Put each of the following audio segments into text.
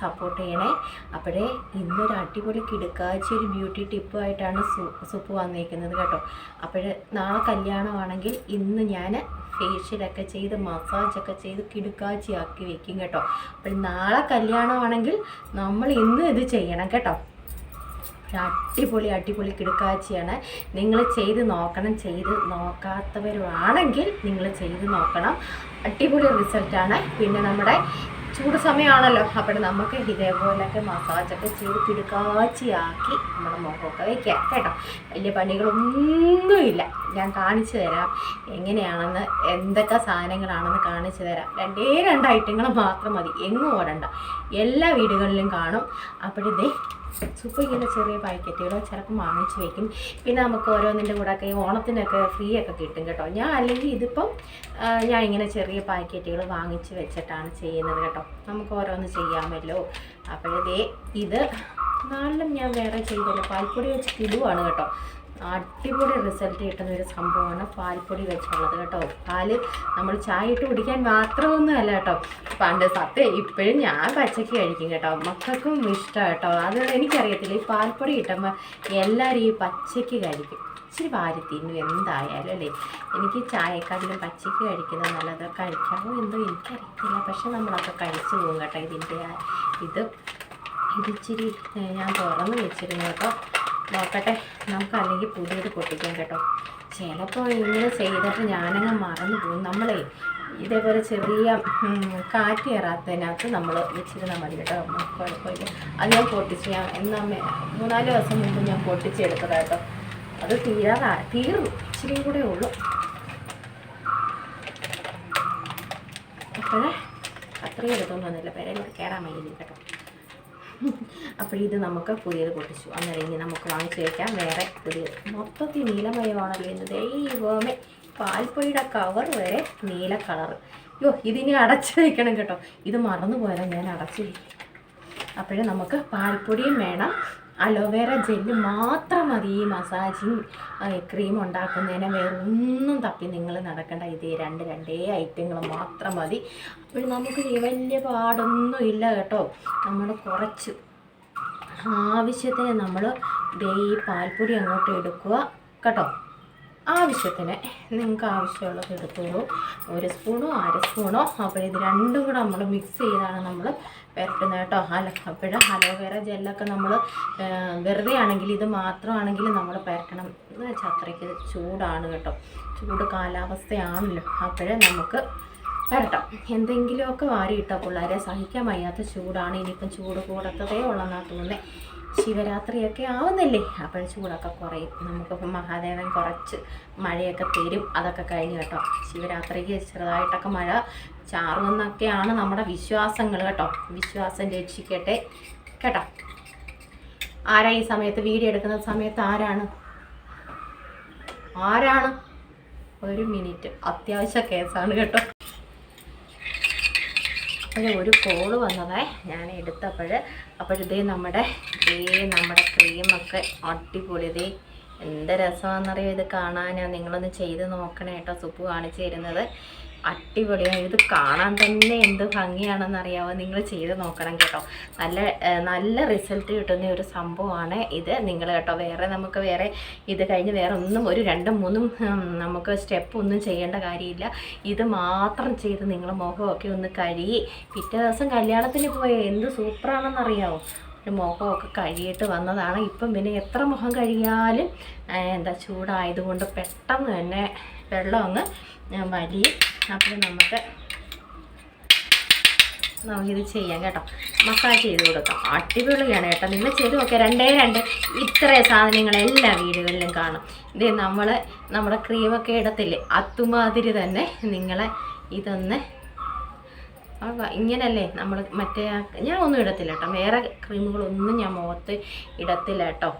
Support ചെയ്യണേ. അപ്പോഴേ ഇന്നൊരു അടിപൊളി കിടുക്കാഴ്ച ഒരു ബ്യൂട്ടി ടിപ്പുമായിട്ടാണ് സൂപ്പ് വന്നിരിക്കുന്നത് കേട്ടോ. അപ്പോൾ നാളെ കല്യാണമാണെങ്കിൽ ഇന്ന് ഞാൻ ഫേഷ്യലൊക്കെ ചെയ്ത് മസാജൊക്കെ ചെയ്ത് കിടക്കാച്ചയാക്കി വെക്കും കേട്ടോ. അപ്പോൾ നാളെ കല്യാണമാണെങ്കിൽ നമ്മൾ ഇന്ന് ഇത് ചെയ്യണം കേട്ടോ. അടിപൊളി അടിപൊളി കിടക്കാച്ചയാണ്. നിങ്ങൾ ചെയ്ത് നോക്കണം ചെയ്ത് നോക്കാത്തവരുമാണെങ്കിൽ നിങ്ങൾ ചെയ്ത് നോക്കണം. അടിപൊളി റിസൾട്ടാണ് പിന്നെ നമ്മുടെ ചൂട് സമയമാണല്ലോ അപ്പോൾ നമുക്ക് ഇതേപോലെയൊക്കെ മസാജൊക്കെ ചെയ്ത് തിടുക്കാച്ചിയാക്കി നമ്മുടെ മുഖമൊക്കെ വയ്ക്കാം കേട്ടോ? വലിയ പണികളൊന്നുമില്ല. ഞാൻ കാണിച്ചു തരാം. എങ്ങനെയാണെന്ന് എന്തൊക്കെ സാധനങ്ങളാണെന്ന് കാണിച്ചു തരാം. രണ്ടേ രണ്ട് ഐറ്റങ്ങൾ മാത്രം മതി. എങ്ങും ഓടണ്ട. എല്ലാ വീടുകളിലും കാണും. അപ്പോഴിതേ സൂപ്പ് ഇങ്ങനെ ചെറിയ പാക്കറ്റുകൾ ചിലപ്പോൾ വാങ്ങിച്ച് വയ്ക്കും പിന്നെ നമുക്ക് ഓരോന്നിന്റെ കൂടെ ഒക്കെ ഓണത്തിനൊക്കെ ഫ്രീ ഒക്കെ കിട്ടും കേട്ടോ. ഞാൻ അല്ലെങ്കിൽ ഇതിപ്പം ഞാൻ ഇങ്ങനെ ചെറിയ പാക്കറ്റുകൾ വാങ്ങിച്ച് വെച്ചിട്ടാണ് ചെയ്യുന്നത് കേട്ടോ. നമുക്ക് ഓരോന്ന് ചെയ്യാമല്ലോ. അപ്പോഴേ ഇത് നാളിലും ഞാൻ വേറെ ചെയ്തല്ലോ. പാൽപ്പൊടി വെച്ച് കിടുവാണ് കേട്ടോ. അടിപൊളി റിസൾട്ട് കിട്ടുന്ന ഒരു സംഭവമാണ് പാൽപ്പൊടി വെച്ചുള്ളത് കേട്ടോ. പാൽ നമ്മൾ ചായ ഇട്ട് കുടിക്കാൻ മാത്രമൊന്നും അല്ല കേട്ടോ. പണ്ട് സത്യം ഇപ്പോഴും ഞാൻ പച്ചക്ക് കഴിക്കും കേട്ടോ. മക്കൾക്കും ഇഷ്ടം കേട്ടോ. അത് എനിക്കറിയത്തില്ല. ഈ പാൽപ്പൊടി കിട്ടുമ്പോൾ എല്ലാവരും ഈ പച്ചക്ക് കഴിക്കും. ഇച്ചിരി വാരി തിന്നു എന്തായാലും അല്ലേ? എനിക്ക് ചായക്കാട്ടിലും പച്ചക്ക് കഴിക്കുന്നത് നല്ലത് കഴിക്കാമോ എന്തോ എനിക്കറിയത്തില്ല. പക്ഷെ നമ്മളൊക്കെ കഴിച്ചു പോകും കേട്ടോ ഇതിന്റെ ഇത്. ഇതിച്ചിരി ഞാൻ തുറന്ന് വെച്ചിരുന്നു കേട്ടോ. നോക്കട്ടെ. നമുക്ക് അല്ലെങ്കിൽ പുതിയത് പൊട്ടിക്കാം കേട്ടോ. ചിലപ്പോൾ ഇങ്ങനെ ചെയ്തിട്ട് ഞാനങ്ങ് മറന്നു പോകും. നമ്മളെ ഇതേപോലെ ചെറിയ കാറ്റ് കയറാത്തതിനകത്ത് നമ്മൾ വെച്ചിരുന്നാൽ മതി കേട്ടോ. കുഴപ്പമില്ല. അത് ഞാൻ പൊട്ടിച്ച് ഞാൻ എന്നാ മൂന്നാൽ ദിവസം മുമ്പ് ഞാൻ പൊട്ടിച്ചെടുത്തതാ കേട്ടോ. അത് തീരാതെ തീർന്നു. ഇച്ചിരി കൂടെ ഉള്ളൂ. അപ്പോഴേ അത്രയും എടുത്തൊന്നും വന്നില്ല. പേരെ കയറാൻ വേണ്ടി കേട്ടോ. അപ്പോൾ ഇത് നമുക്ക് പുതിയത് പൊട്ടിച്ചു. അന്നേരം ഇനി നമുക്ക് വാങ്ങിച്ചു വയ്ക്കാം വേറെ പുതിയത് മൊത്തത്തിൽ നീലമയമാണല്ലോ ഇന്ന്. ദൈവമേ പാൽപ്പൊടിയുടെ കവർ വരെ നീല കളറ് യോ ഇതിനി അടച്ചു വയ്ക്കണം കേട്ടോ. ഇത് മറന്നു പോയാലും ഞാൻ അടച്ചു വയ്ക്കും അപ്പോഴേ നമുക്ക് പാൽപ്പൊടിയും വേണം. അലോവേറ ജെല്ല് മാത്രം മതി ഈ മസാജിങ് ക്രീം ഉണ്ടാക്കുന്നതിന്. വേറെ ഒന്നും തപ്പി നിങ്ങൾ നടക്കേണ്ട. ഇത് രണ്ട് രണ്ടേ ഐറ്റങ്ങൾ മാത്രം മതി. അപ്പോൾ നമുക്ക് വലിയ പാടൊന്നും ഇല്ല കേട്ടോ. നമ്മൾ കുറച്ച് ആവശ്യത്തിന് നമ്മൾ ഡേ പാൽപ്പൊടി അങ്ങോട്ട് എടുക്കുക കേട്ടോ. ആവശ്യത്തിന് നിങ്ങൾക്ക് ആവശ്യമുള്ളത് എടുത്തോളൂ ഒരു സ്പൂണോ അര സ്പൂണോ അപ്പോൾ ഇത് രണ്ടും കൂടെ നമ്മൾ മിക്സ് ചെയ്താണ് നമ്മൾ പുരട്ടുന്നത് കേട്ടോ. അല അപ്പോഴ അലോവേറ ജെല്ലൊക്കെ നമ്മൾ വെറുതെ ആണെങ്കിൽ ഇത് മാത്രമാണെങ്കിൽ നമ്മൾ പുരട്ടണം എന്ന് വെച്ചാൽ അത്രയ്ക്ക് ചൂടാണ് കേട്ടോ. ചൂട് കാലാവസ്ഥയാണല്ലോ. അപ്പോഴേ നമുക്ക് വരട്ടാം എന്തെങ്കിലുമൊക്കെ വാരിയിട്ടാൽ പിള്ളേരെ സഹിക്കാൻ വയ്യാത്ത ചൂടാണ്. ഇനിയിപ്പം ചൂട് കൂടത്തതേ ഉള്ളെന്നാണ് തോന്നുന്നത് ശിവരാത്രിയൊക്കെ ആവുന്നില്ലേ? അപ്പോൾ ചൂടൊക്കെ കുറയും. നമുക്കിപ്പം മഹാദേവൻ കുറച്ച് മഴയൊക്കെ തരും. അതൊക്കെ കഴിഞ്ഞ് കേട്ടോ. ശിവരാത്രിക്ക് ചെറുതായിട്ടൊക്കെ മഴ ചാറുമെന്നൊക്കെയാണ് നമ്മുടെ വിശ്വാസങ്ങൾ കേട്ടോ. വിശ്വാസം രക്ഷിക്കട്ടെ കേട്ടോ. ആരാ ഈ സമയത്ത് വീഡിയോ എടുക്കുന്ന സമയത്ത് ആരാണ്? ആരാണ്? ഒരു മിനിറ്റ്. അത്യാവശ്യ കേസാണ് കേട്ടോ. അപ്പോൾ ഒരു കോൾ വന്നതേ. ഞാൻ എടുത്തപ്പോൾ അപ്പോഴത്തേ നമ്മുടെ ഇതേ നമ്മുടെ ക്രീമൊക്കെ അടിപൊളി. ഇതേ എന്ത് രസമാണെന്നറിയോ ഇത് കാണാനാണ് നിങ്ങളൊന്ന് ചെയ്ത് നോക്കണേട്ടോ സുപ്പ് കാണിച്ചു തരുന്നത്. അടിപൊളിയാണ് ഇത് കാണാൻ തന്നെ എന്ത് ഭംഗിയാണെന്ന് അറിയാവോ നിങ്ങൾ ചെയ്ത് നോക്കണം കേട്ടോ. നല്ല നല്ല റിസൾട്ട് കിട്ടുന്ന ഒരു സംഭവമാണ് ഇത്. നിങ്ങൾ കേട്ടോ വേറെ നമുക്ക് വേറെ ഇത് കഴിഞ്ഞ് വേറെ ഒന്നും ഒരു രണ്ടും മൂന്നും നമുക്ക് സ്റ്റെപ്പ് ഒന്നും ചെയ്യേണ്ട കാര്യമില്ല. ഇത് മാത്രം ചെയ്ത് നിങ്ങൾ മുഖമൊക്കെ ഒന്ന് കഴുകി പിറ്റേ ദിവസം കല്യാണത്തിന് പോയ. എന്ത് സൂപ്പറാണെന്ന് അറിയാവോ ഒരു മുഖമൊക്കെ കഴുകിയിട്ട് വന്നതാണ്. ഇപ്പം പിന്നെ എത്ര മുഖം കഴുകിയാലും എന്താ ചൂടായതുകൊണ്ട് പെട്ടെന്ന് തന്നെ വെള്ളം അങ്ങ് വലിയ അപ്പോൾ നമുക്ക് നമുക്കിത് ചെയ്യാം കേട്ടോ. മസാല ചെയ്ത് കൊടുക്കാം. അടിപൊളിയാണ് കേട്ടോ. നിങ്ങൾ ചെയ്ത് നോക്കുക രണ്ടേ രണ്ട് ഇത്ര സാധനങ്ങൾ എല്ലാ വീടുകളിലും കാണും. ഇത് നമ്മൾ നമ്മുടെ ക്രീമൊക്കെ ഇടത്തില്ലേ? അതുമാതിരി തന്നെ നിങ്ങളെ ഇതൊന്ന് ഇങ്ങനല്ലേ നമ്മൾ മറ്റേ ഞാൻ ഒന്നും ഇടത്തില്ല കേട്ടോ. വേറെ ക്രീമുകളൊന്നും ഞാൻ മുഖത്ത് ഇടത്തില്ല കേട്ടോ.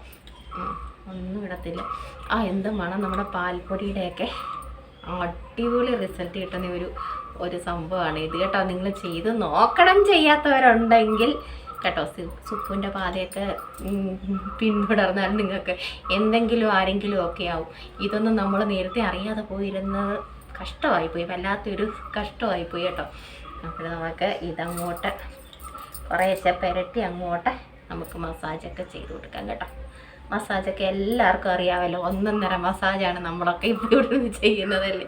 ഒന്നും ഇടത്തില്ല. ആ എന്തും വേണം നമ്മുടെ പാൽപ്പൊടിയുടെയൊക്കെ അടിപൊളി റിസൾട്ട് കിട്ടുന്ന ഒരു ഒരു സംഭവമാണ്. ഇത് കേട്ടോ നിങ്ങൾ ചെയ്ത് നോക്കണം ചെയ്യാത്തവരുണ്ടെങ്കിൽ കേട്ടോ സുപ്പുവിന്റെ പാതയൊക്കെ പിന്തുടർന്നാൽ നിങ്ങൾക്ക് എന്തെങ്കിലും ആരെങ്കിലും ഒക്കെ ആവും. ഇതൊന്നും നമ്മൾ നേരത്തെ അറിയാതെ പോയിരുന്നത് കഷ്ടമായിപ്പോയി വല്ലാത്തൊരു കഷ്ടമായിപ്പോയി കേട്ടോ. അപ്പോൾ നമുക്ക് ഇതങ്ങോട്ട് കുറേശ്ശെ പെരട്ടി അങ്ങോട്ട് നമുക്ക് മസാജൊക്കെ ചെയ്ത് കൊടുക്കാം കേട്ടോ. മസാജൊക്കെ എല്ലാവർക്കും അറിയാമല്ലോ. ഒന്നൊന്നര മസാജാണ് നമ്മളൊക്കെ ഇപ്പോൾ ഇവിടുന്ന് ചെയ്യുന്നതല്ലേ?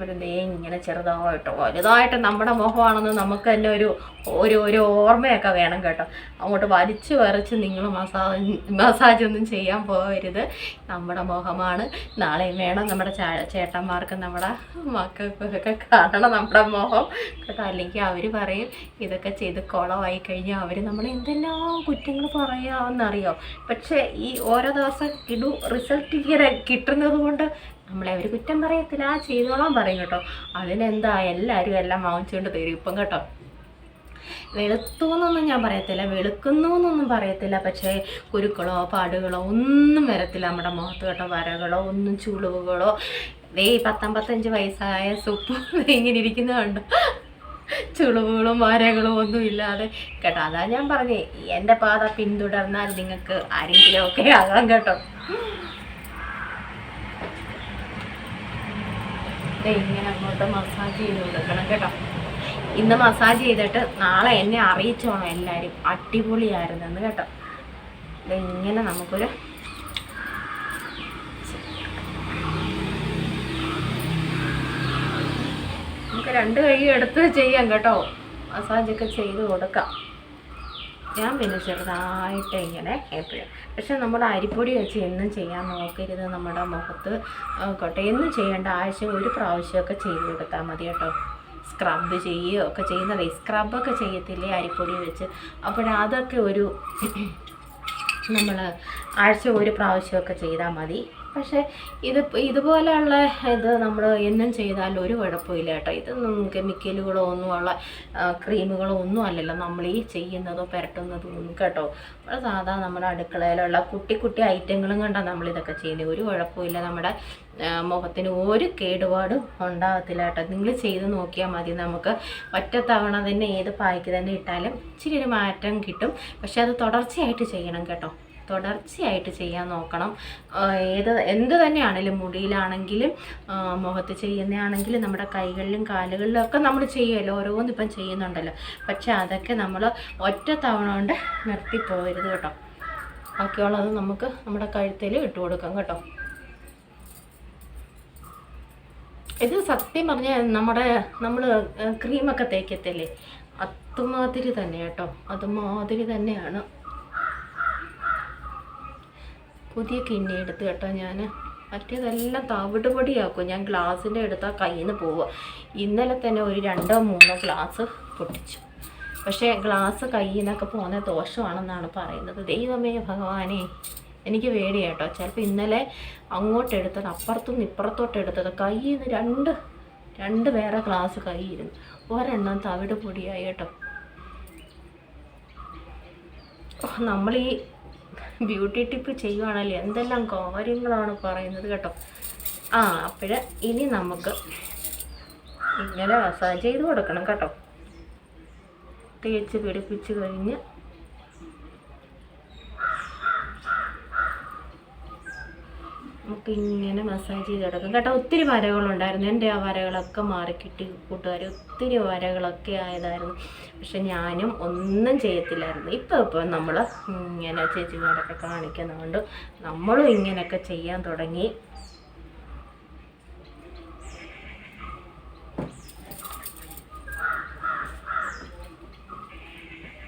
വെറുതെ ഇങ്ങനെ ചെറുതായിട്ടോ വലുതായിട്ട് നമ്മുടെ മുഖമാണെന്ന് നമുക്ക് തന്നെ ഒരു ഒരു ഒരു ഓർമ്മയൊക്കെ വേണം കേട്ടോ. അങ്ങോട്ട് വലിച്ച് വരച്ച് നിങ്ങൾ മസാജ് മസാജ് ഒന്നും ചെയ്യാൻ പോകരുത്. നമ്മുടെ മുഖമാണ് നാളെയും വേണം നമ്മുടെ ചേട്ടന്മാർക്ക് നമ്മുടെ മക്കൾക്കൊക്കെ കാണണം നമ്മുടെ മുഖം കേട്ടോ അല്ലെങ്കിൽ അവർ പറയും ഇതൊക്കെ ചെയ്ത് കുളമായി കഴിഞ്ഞാൽ അവർ നമ്മളെ എന്തെല്ലാം കുറ്റങ്ങൾ പറയാമെന്നറിയാം? പക്ഷേ ഈ ഓരോ ദിവസം ഇടു റിസൾട്ട് ഇങ്ങനെ കിട്ടുന്നത് കൊണ്ട് നമ്മളെ അവർ കുറ്റം പറയത്തില്ല ആ ചെയ്തോളാൻ പറയും കേട്ടോ. അതിനെന്താ എല്ലാവരും എല്ലാം വാങ്ങിച്ചുകൊണ്ട് തരും ഇപ്പം കേട്ടോ. വെളുത്തു എന്നൊന്നും ഞാൻ പറയത്തില്ല വെളുക്കുന്നു എന്നൊന്നും പറയത്തില്ല പക്ഷേ കുരുക്കളോ പാടുകളോ ഒന്നും വരത്തില്ല നമ്മുടെ മുഖത്ത് കേട്ടോ. വരകളോ ഒന്നും ചുളിവുകളോ. ഈ പത്തമ്പത്തഞ്ച് വയസ്സായ സുപ്പ് ഇങ്ങനെ ഇങ്ങനെ ഇരിക്കുന്നതുണ്ട് ചുളിവുകളും വരകളും ഒന്നും ഇല്ലാതെ കേട്ടോ. അതാ ഞാൻ പറഞ്ഞേ എന്റെ പാത പിന്തുടർന്നാൽ നിങ്ങൾക്ക് ആരെങ്കിലും ഒക്കെ ആകാം കേട്ടോ. ഇങ്ങനെ അങ്ങോട്ട് മസാജ് ചെയ്ത് കൊടുക്കണം കേട്ടോ. ഇന്ന് മസാജ് ചെയ്തിട്ട് നാളെ എന്നെ അറിയിച്ചോണം എല്ലാവരും അടിപൊളിയായിരുന്നെന്ന് കേട്ടോ. ഇങ്ങനെ നമുക്കൊരു നമുക്ക് രണ്ട് കൈ എടുത്ത് ചെയ്യാം കേട്ടോ. മസാജൊക്കെ ചെയ്ത് കൊടുക്കാം. ഞാൻ പിന്നെ ചെറുതായിട്ട് ഇങ്ങനെ എപ്പോഴും പക്ഷെ നമ്മൾ അരിപ്പൊടി വെച്ച് എന്നും ചെയ്യാൻ നോക്കരുത്. നമ്മുടെ മുഖത്ത് കോട്ടെ എന്നും ചെയ്യേണ്ട ആഴ്ച ഒരു പ്രാവശ്യമൊക്കെ ചെയ്ത് കൊടുത്താൽ മതി കേട്ടോ. സ്ക്രബ് ചെയ്യുകയോ ഒക്കെ ചെയ്യുന്നതേ സ്ക്രബൊക്കെ ചെയ്യത്തില്ലേ അരിപ്പൊടി വെച്ച്? അപ്പോഴതൊക്കെ ഒരു നമ്മൾ ആഴ്ച ഒരു പ്രാവശ്യമൊക്കെ ചെയ്താൽ മതി. പക്ഷേ ഇത് ഇതുപോലെയുള്ള ഇത് നമ്മൾ എന്നും ചെയ്താലും ഒരു കുഴപ്പമില്ല കേട്ടോ. ഇത് കെമിക്കലുകളോ ഒന്നുമുള്ള ക്രീമുകളോ ഒന്നും അല്ലല്ലോ നമ്മൾ ഈ ചെയ്യുന്നതോ പുരട്ടുന്നതോ ഒന്നും കേട്ടോ. നമ്മൾ സാധാ നമ്മുടെ അടുക്കളയിലുള്ള കുട്ടി കുട്ടി ഐറ്റങ്ങളും നമ്മൾ നമ്മളിതൊക്കെ ചെയ്യുന്നത്. ഒരു കുഴപ്പമില്ല. നമ്മുടെ മുഖത്തിന് ഒരു കേടുപാടും ഉണ്ടാകത്തില്ല കേട്ടോ. നിങ്ങൾ ചെയ്ത് നോക്കിയാൽ മതി. നമുക്ക് ഒറ്റ തവണ തന്നെ ഏത് പായ്ക്ക് തന്നെ ഇട്ടാലും ഇച്ചിരി ഒരു മാറ്റം കിട്ടും. പക്ഷെ അത് തുടർച്ചയായിട്ട് ചെയ്യണം കേട്ടോ. തുടർച്ചയായിട്ട് ചെയ്യാൻ നോക്കണം. ഏത് എന്ത് തന്നെയാണെങ്കിലും മുടിയിലാണെങ്കിലും മുഖത്ത് ചെയ്യുന്നതാണെങ്കിലും നമ്മുടെ കൈകളിലും കാലുകളിലും ഒക്കെ നമ്മൾ ചെയ്യുമല്ലോ. ഓരോന്നും ഇപ്പം ചെയ്യുന്നുണ്ടല്ലോ. പക്ഷേ അതൊക്കെ നമ്മൾ ഒറ്റ തവണ കൊണ്ട് നിർത്തിപ്പോകരുത് കേട്ടോ. ബാക്കിയുള്ളത് നമുക്ക് നമ്മുടെ കഴുത്തിൽ ഇട്ട് കൊടുക്കാം കേട്ടോ. ഇത് സത്യം പറഞ്ഞാൽ നമ്മുടെ നമ്മൾ ക്രീമൊക്കെ തേക്കത്തില്ലേ? അതുമാതിരി തന്നെ കേട്ടോ. അതുമാതിരി തന്നെയാണ് പുതിയ കിണ്ണി എടുത്ത് കേട്ടോ ഞാൻ. മറ്റേതെല്ലാം തവിട് പൊടിയാക്കും ഞാൻ ഗ്ലാസിന്റെ എടുത്താൽ കയ്യിൽ നിന്ന് പോവുക. ഇന്നലെ തന്നെ ഒരു രണ്ടോ മൂന്നോ ഗ്ലാസ് പൊട്ടിച്ചു. പക്ഷേ ഗ്ലാസ് കയ്യിൽ നിന്നൊക്കെ പോകുന്ന ദോഷമാണെന്നാണ് പറയുന്നത്. ദൈവമേ ഭഗവാനെ എനിക്ക് പേടിയാട്ടോ ചിലപ്പോൾ ഇന്നലെ അങ്ങോട്ട് എടുത്തത് അപ്പുറത്തുനിന്ന് ഇപ്പുറത്തോട്ട് എടുത്തത് കയ്യിൽ നിന്ന് രണ്ട് രണ്ട് വേറെ ഗ്ലാസ് കയ്യിരുന്നു ഒരെണ്ണം തവിട് പൊടിയായി കേട്ടോ. നമ്മൾ ഈ ബ്യൂട്ടി ടിപ്പ് ചെയ്യുവാണല്ലോ? എന്തെല്ലാം കാര്യങ്ങളാണ് പറയുന്നത് കേട്ടോ. ആ അപ്പോഴ ഇനി നമുക്ക് ഇങ്ങനെ മസാജ് ചെയ്ത് കൊടുക്കണം കേട്ടോ. തേച്ച് പിടിപ്പിച്ച് കഴിഞ്ഞ് നമുക്ക് ഇങ്ങനെ മസാജ് ചെയ്ത് കിടക്കും. കേട്ടോ ഒത്തിരി വരകളുണ്ടായിരുന്നു. എന്റെ ആ വരകളൊക്കെ മാറിക്കിട്ടി കൂട്ടുകാർ ഒത്തിരി വരകളൊക്കെ ആയതായിരുന്നു. പക്ഷെ ഞാനും ഒന്നും ചെയ്യത്തില്ലായിരുന്നു. ഇപ്പോൾ ഇപ്പോൾ നമ്മൾ ഇങ്ങനെ ചേച്ചിമാരൊക്കെ കാണിക്കുന്നതുകൊണ്ട് നമ്മളും ഇങ്ങനെയൊക്കെ ചെയ്യാൻ തുടങ്ങി.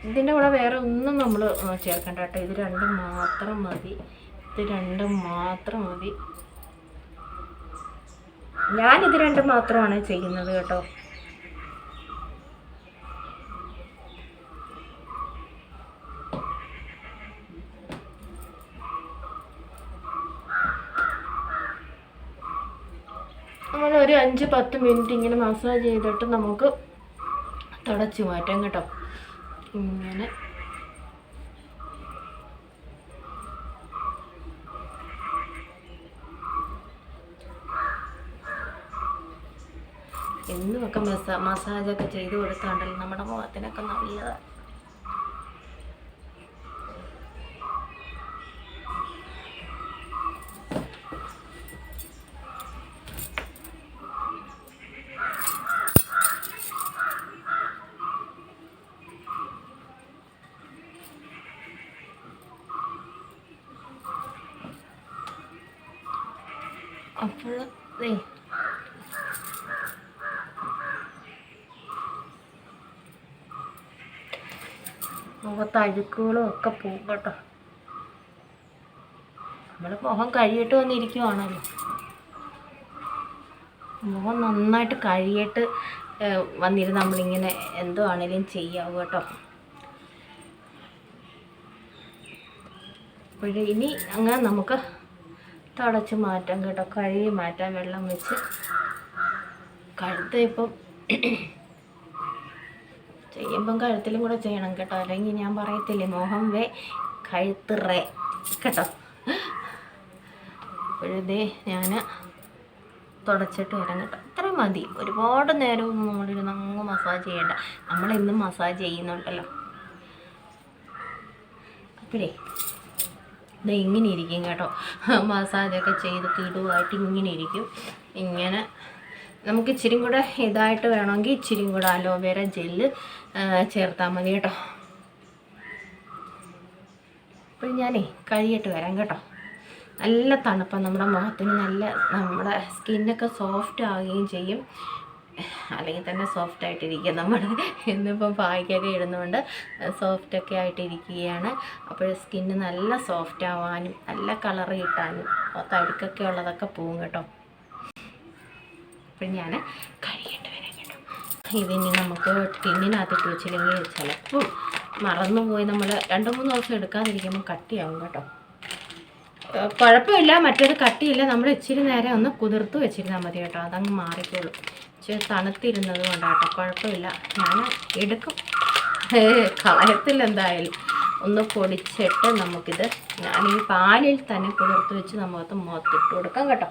ഇതിന്റെ കൂടെ വേറെ ഒന്നും നമ്മൾ ചേർക്കണ്ട കേട്ടോ. ഇത് രണ്ടും മാത്രം മതി. ഇത് രണ്ടും മാത്രം മതി. ഞാനിത് രണ്ടും മാത്രമാണ് ചെയ്യുന്നത് കേട്ടോ. അങ്ങനെ ഒരു അഞ്ച് പത്ത് മിനിറ്റ് ഇങ്ങനെ മസാജ് ചെയ്തിട്ട് നമുക്ക് തുടച്ചു മാറ്റാം കേട്ടോ. ഇങ്ങനെ. മസാജൊക്കെ ചെയ്ത് കൊടുത്താണ്ടല്ലോ നമ്മുടെ മുഖത്തിനൊക്കെ നല്ലതാണ് അപ്പോൾ ദേ മുഖത്ത് അഴുക്കുകളും ഒക്കെ പോകും കേട്ടോ. നമ്മൾ മുഖം കഴിയിട്ട് വന്നിരിക്കുവാണല്ലോ. മുഖം നന്നായിട്ട് കഴിയിട്ട് വന്നിരുന്ന് നമ്മളിങ്ങനെ എന്തോ ആണെങ്കിലും ചെയ്യാവൂ കേട്ടോ. അപ്പോഴേ ഇനി അങ്ങനെ നമുക്ക് തുടച്ച് മാറ്റാം കേട്ടോ. കഴുകി മാറ്റാം വെള്ളം വെച്ച്. കഴുത്ത് ഇപ്പം ചെയ്യുമ്പം കഴുത്തിലും കൂടെ ചെയ്യണം കേട്ടോ. അല്ലെങ്കിൽ ഞാൻ പറയത്തില്ലേ മോഹം വേ കഴുത്ത് റേ കേട്ടോ. അപ്പോഴേ ഞാൻ തുടച്ചിട്ട് വരാം കേട്ടോ. ഇത്രയും മതി. ഒരുപാട് നേരമൊന്നും നമ്മളിരുന്ന് അങ്ങ് മസാജ് ചെയ്യണ്ട. നമ്മളെന്നും മസാജ് ചെയ്യുന്നുണ്ടല്ലോ. അപ്പോഴേ ഇത് ഇങ്ങനെ ഇരിക്കും കേട്ടോ. മസാജൊക്കെ ചെയ്ത് കിടുവായിട്ട് ഇങ്ങനെ ഇരിക്കും. ഇങ്ങനെ നമുക്ക് ഇച്ചിരി കൂടെ ഇതായിട്ട് വേണമെങ്കിൽ ഇച്ചിരി കൂടെ അലോവേര ജെല്ല് ചേർത്താൽ മതി കേട്ടോ. അപ്പോൾ ഞാനേ കഴിയിട്ട് വരാം കേട്ടോ. നല്ല തണുപ്പാണ് നമ്മുടെ മുഖത്തിന് നല്ല നമ്മുടെ സ്കിന്നൊക്കെ സോഫ്റ്റ് ആവുകയും ചെയ്യും. അല്ലെങ്കിൽ തന്നെ സോഫ്റ്റ് ആയിട്ടിരിക്കുക നമ്മൾ. ഇന്നിപ്പം പായ്ക്കൊക്കെ ഇടുന്നതുകൊണ്ട് സോഫ്റ്റൊക്കെ ആയിട്ടിരിക്കുകയാണ്. അപ്പോൾ സ്കിന്ന് നല്ല സോഫ്റ്റ് ആവാനും നല്ല കളർ കിട്ടാനും തഴുക്കൊക്കെ ഉള്ളതൊക്കെ പോവും കേട്ടോ. അപ്പോൾ ഞാൻ കഴിയേണ്ടി വരാം കേട്ടോ ഇതിനി നമുക്ക് ടിന്നിനകത്തിട്ട് വെച്ചില്ലെങ്കിൽ ചിലപ്പോൾ മറന്നുപോയി നമ്മൾ രണ്ട് മൂന്ന് ദിവസം എടുക്കാതിരിക്കുമ്പോൾ കട്ടിയാവും കേട്ടോ. കുഴപ്പമില്ല. മറ്റേത് കട്ടിയില്ല. നമ്മൾ ഇച്ചിരി നേരം ഒന്ന് കുതിർത്ത് വെച്ചിരുന്നാൽ മതി കേട്ടോ. അതങ്ങ് മാറിക്കോളും. ഇച്ചിരി തണുത്തിരുന്നത് കൊണ്ടാട്ടോ കുഴപ്പമില്ല. ഞാൻ എടുക്കും. കളയത്തില്ല എന്തായാലും ഒന്ന് പൊടിച്ചിട്ട് നമുക്കിത് ഞാൻ ഈ പാലിൽ തന്നെ കുതിർത്ത് വെച്ച് നമുക്ക് മുഖത്തിട്ട് കൊടുക്കാം കേട്ടോ.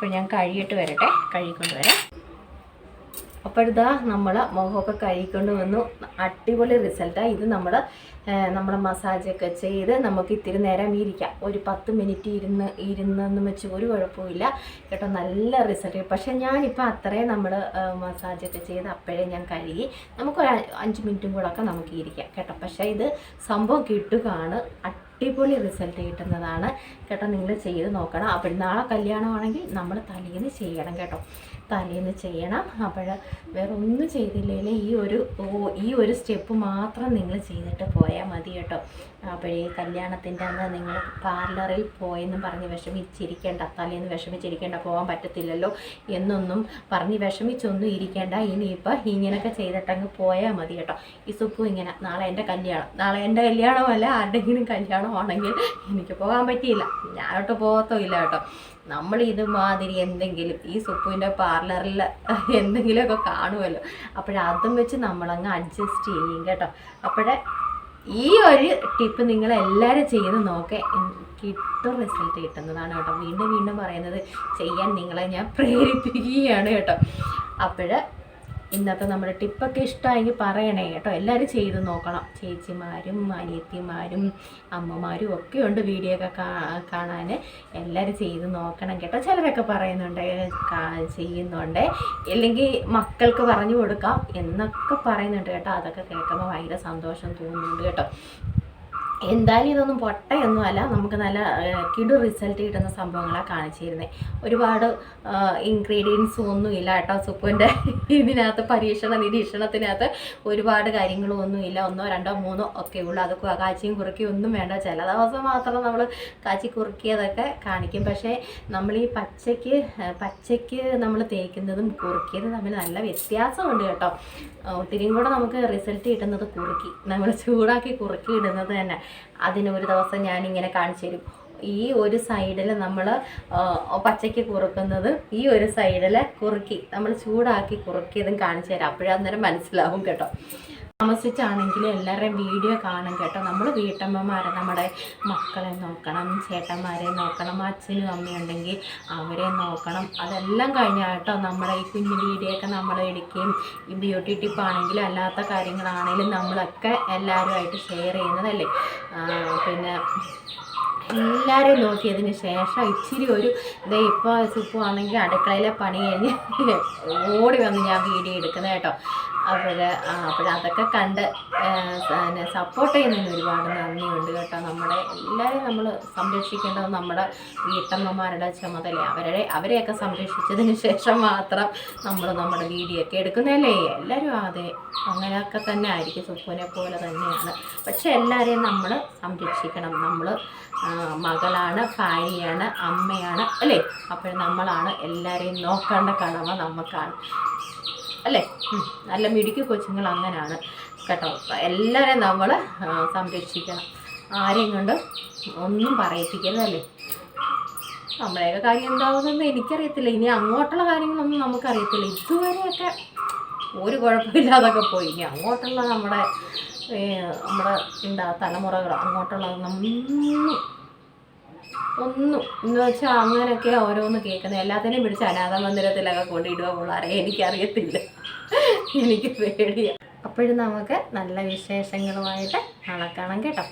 അപ്പോൾ ഞാൻ കഴുകിയിട്ട് വരട്ടെ. കഴുകിക്കൊണ്ട് വരാം. അപ്പോൾ ഇതാ നമ്മൾ മുഖമൊക്കെ കഴുകിക്കൊണ്ട് വന്നു. അടിപൊളി റിസൾട്ടാണ് ഇത് നമ്മൾ നമ്മൾ മസാജൊക്കെ ചെയ്ത് നമുക്ക് ഇത്തിരി നേരം ഇരിക്കാം. ഒരു പത്ത് മിനിറ്റ് ഇരുന്ന് ഇരുന്നെന്ന് വെച്ച് ഒരു കുഴപ്പമില്ല കേട്ടോ നല്ല റിസൾട്ട് പക്ഷേ ഞാനിപ്പോൾ അത്രയും നമ്മൾ മസാജൊക്കെ ചെയ്ത് അപ്പോഴേ ഞാൻ കഴുകി. നമുക്കൊരു അഞ്ച് മിനിറ്റും കൂടെ ഒക്കെ നമുക്ക് ഇരിക്കാം. കേട്ടോ പക്ഷേ ഇത് സംഭവം കിട്ടുകയാണ്. അടിപൊളി റിസൾട്ട് കിട്ടുന്നതാണ്. കേട്ടോ നിങ്ങൾ ചെയ്ത് നോക്കണം. അപ്പോൾ നാളെ കല്യാണമാണെങ്കിൽ നമ്മൾ തലേന്ന് ചെയ്യണം കേട്ടോ. തലേന്ന് ചെയ്യണം. അപ്പോൾ വേറെ ഒന്നും ചെയ്തില്ലെങ്കിൽ ഈ ഒരു ഈ ഒരു സ്റ്റെപ്പ് മാത്രം നിങ്ങൾ ചെയ്തിട്ട് പോയാൽ മതി കേട്ടോ. അപ്പോഴേ കല്യാണത്തിന്റെ അന്ന് നിങ്ങൾ പാർലറിൽ പോയെന്ന് പറഞ്ഞ് വിഷമിച്ചിരിക്കേണ്ട തലേന്ന് വിഷമിച്ചിരിക്കേണ്ട പോകാൻ പറ്റത്തില്ലല്ലോ എന്നൊന്നും പറഞ്ഞ് വിഷമിച്ചൊന്നും ഇരിക്കേണ്ട. ഇനിയിപ്പോൾ ഇങ്ങനെയൊക്കെ ചെയ്തിട്ടങ്ങ് പോയാൽ മതി കേട്ടോ. ഈ സുപ്പു ഇങ്ങനെ നാളെ എന്റെ കല്യാണം നാളെ എന്റെ കല്യാണമല്ല ആരുടെങ്കിലും കല്യാണമാണെങ്കിൽ എനിക്ക് പോകാൻ പറ്റിയില്ല ഞാനോട്ട് പോകത്തുമില്ല കേട്ടോ. നമ്മൾ ഇതുമാതിരി എന്തെങ്കിലും ഈ സുപ്പുവിന്റെ പാർലറിൽ എന്തെങ്കിലുമൊക്കെ കാണുമല്ലോ. അപ്പോഴതും വെച്ച് നമ്മളങ്ങ് അഡ്ജസ്റ്റ് ചെയ്യും കേട്ടോ. അപ്പോഴേ ഈ ഒരു ടിപ്പ് നിങ്ങൾ എല്ലാവരും ചെയ്ത് നോക്കെ. കിട്ടും റിസൾട്ട് കിട്ടുന്നതാണ് കേട്ടോ. വീണ്ടും വീണ്ടും പറയുന്നത് ചെയ്യാൻ നിങ്ങളെ ഞാൻ പ്രേരിപ്പിക്കുകയാണ് കേട്ടോ. അപ്പോൾ ഇന്നത്തെ നമ്മുടെ ടിപ്പൊക്കെ ഇഷ്ടമായെങ്കിൽ പറയണേ കേട്ടോ. എല്ലാവരും ചെയ്ത് നോക്കണം. ചേച്ചിമാരും അനിയത്തിമാരും അമ്മമാരും ഒക്കെ ഉണ്ട് വീഡിയോ ഒക്കെ കാണാൻ എല്ലാവരും ചെയ്ത് നോക്കണം കേട്ടോ. ചിലരൊക്കെ പറയുന്നുണ്ട് ചെയ്യുന്നുണ്ട്. ഇല്ലെങ്കിൽ മക്കൾക്ക് പറഞ്ഞു കൊടുക്കാം എന്നൊക്കെ പറയുന്നുണ്ട് കേട്ടോ. അതൊക്കെ കേൾക്കുമ്പോൾ ഭയങ്കര സന്തോഷം തോന്നുന്നുണ്ട് കേട്ടോ. എന്തായാലും ഇതൊന്നും പൊട്ടയൊന്നും അല്ല. നമുക്ക് നല്ല കിടു റിസൾട്ട് കിട്ടുന്ന സംഭവങ്ങളാണ് കാണിച്ചിരുന്നത് ഒരുപാട് ഇൻഗ്രീഡിയൻസും ഒന്നും ഇല്ല കേട്ടോ സുപ്പുവിന്റെ ഇതിനകത്ത്. പരീക്ഷണ നിരീക്ഷണത്തിനകത്ത് ഒരുപാട് കാര്യങ്ങളും ഒന്നും ഇല്ല. ഒന്നോ രണ്ടോ മൂന്നോ ഒക്കെ ഉള്ളൂ. അത് കാച്ചിയും കുറുക്കിയും ഒന്നും വേണ്ട. ചില ദിവസം മാത്രം നമ്മൾ കാച്ചി കുറുക്കിയതൊക്കെ കാണിക്കും. പക്ഷേ നമ്മൾ ഈ പച്ചയ്ക്ക് പച്ചയ്ക്ക് നമ്മൾ തേക്കുന്നതും കുറുക്കിയതും തമ്മിൽ നല്ല വ്യത്യാസമുണ്ട് കേട്ടോ. ഒത്തിരിയും കൂടെ നമുക്ക് റിസൾട്ട് കിട്ടുന്നത് കുറുക്കി. നമ്മൾ ചൂടാക്കി കുറുക്കി ഇടുന്നത് തന്നെ. അതിന് ഒരു ദിവസം ഞാൻ ഇങ്ങനെ കാണിച്ചു തരും. ഈ ഒരു സൈഡിൽ നമ്മൾ പച്ചയ്ക്ക് കുറുക്കുന്നത് ഈ ഒരു സൈഡിൽ കുറുക്കി നമ്മൾ ചൂടാക്കി കുറുക്കിയതും കാണിച്ചു തരാം. അപ്പോഴന്നേരം മനസ്സിലാവും കേട്ടോ. താമസിച്ചാണെങ്കിലും എല്ലാവരുടെയും വീഡിയോ കാണും കേട്ടോ. നമ്മൾ വീട്ടമ്മമാരെ നമ്മുടെ മക്കളെ നോക്കണം ചേട്ടന്മാരെ നോക്കണം അച്ഛനും അമ്മയുണ്ടെങ്കിൽ അവരെ നോക്കണം. അതെല്ലാം കഴിഞ്ഞാൽ കേട്ടോ നമ്മുടെ ഈ കുഞ്ഞു വീഡിയോ ഒക്കെ നമ്മൾ എടുക്കുകയും ഈ ബ്യൂട്ടി ടിപ്പാണെങ്കിലും അല്ലാത്ത കാര്യങ്ങളാണെങ്കിലും നമ്മളൊക്കെ എല്ലാവരുമായിട്ട് ഷെയർ ചെയ്യുന്നതല്ലേ? പിന്നെ എല്ലാവരും നോക്കിയതിന് ശേഷം ഇച്ചിരി ഒരു ഇതേ ഇപ്പോൾ സുപ്പു ആണെങ്കിൽ അടുക്കളയിലെ പണി കഴിഞ്ഞ് ഓടി വന്ന് ഞാൻ വീഡിയോ എടുക്കുന്നത് കേട്ടോ. അപ്പോൾ അതൊക്കെ കണ്ട് പിന്നെ സപ്പോർട്ട് ചെയ്യുന്നതിന് ഒരുപാട് നന്ദിയുണ്ട് കേട്ടോ. നമ്മുടെ എല്ലാവരെയും നമ്മൾ സംരക്ഷിക്കേണ്ടത് നമ്മുടെ വീട്ടമ്മമാരുടെ ചുമതല അവരുടെ അവരെയൊക്കെ സംരക്ഷിച്ചതിന് ശേഷം മാത്രം നമ്മൾ നമ്മുടെ വീഡിയോ ഒക്കെ എടുക്കുന്നതല്ലേ? എല്ലാവരും അതെ അങ്ങനെയൊക്കെ തന്നെ ആയിരിക്കും സുപ്പുവിനെ പോലെ തന്നെയാണ്. പക്ഷേ എല്ലാവരെയും നമ്മൾ സംരക്ഷിക്കണം. നമ്മൾ മകളാണ് ഭാര്യയാണ് അമ്മയാണ് അല്ലേ? അപ്പോൾ നമ്മളാണ് എല്ലാവരെയും നോക്കേണ്ട കടമ നമുക്കാണ്. അല്ലേ? നല്ല മിടുക്കി കൊച്ചുങ്ങൾ അങ്ങനെയാണ് കേട്ടോ. എല്ലാവരെയും നമ്മൾ സംരക്ഷിക്കണം ആരെയും കൊണ്ട് ഒന്നും പറയിപ്പിക്കരുതല്ലേ? നമ്മളെയൊക്കെ കാര്യം എന്താവുമെന്ന് എനിക്കറിയത്തില്ല. ഇനി അങ്ങോട്ടുള്ള കാര്യങ്ങളൊന്നും നമുക്കറിയത്തില്ല. ഇതുവരെയൊക്കെ ഒരു കുഴപ്പമില്ലാതൊക്കെ പോയി. ഇനി അങ്ങോട്ടുള്ള നമ്മുടെ നമ്മുടെ എന്താ തലമുറകൾ അങ്ങോട്ടുള്ളതൊന്നും ഒന്നും. എന്ന് വെച്ചാൽ അങ്ങനെയൊക്കെ ഓരോന്ന് കേൾക്കുന്നത് എല്ലാത്തിനെയും പിടിച്ച് അനാഥ മന്ദിരത്തിലൊക്കെ കൊണ്ടിടുക പിള്ളേരെ എനിക്കറിയത്തില്ല. എനിക്ക് പേടിയാണ് അപ്പോഴും നമുക്ക് നല്ല വിശേഷങ്ങളുമായിട്ട് നടക്കണം കേട്ടോ.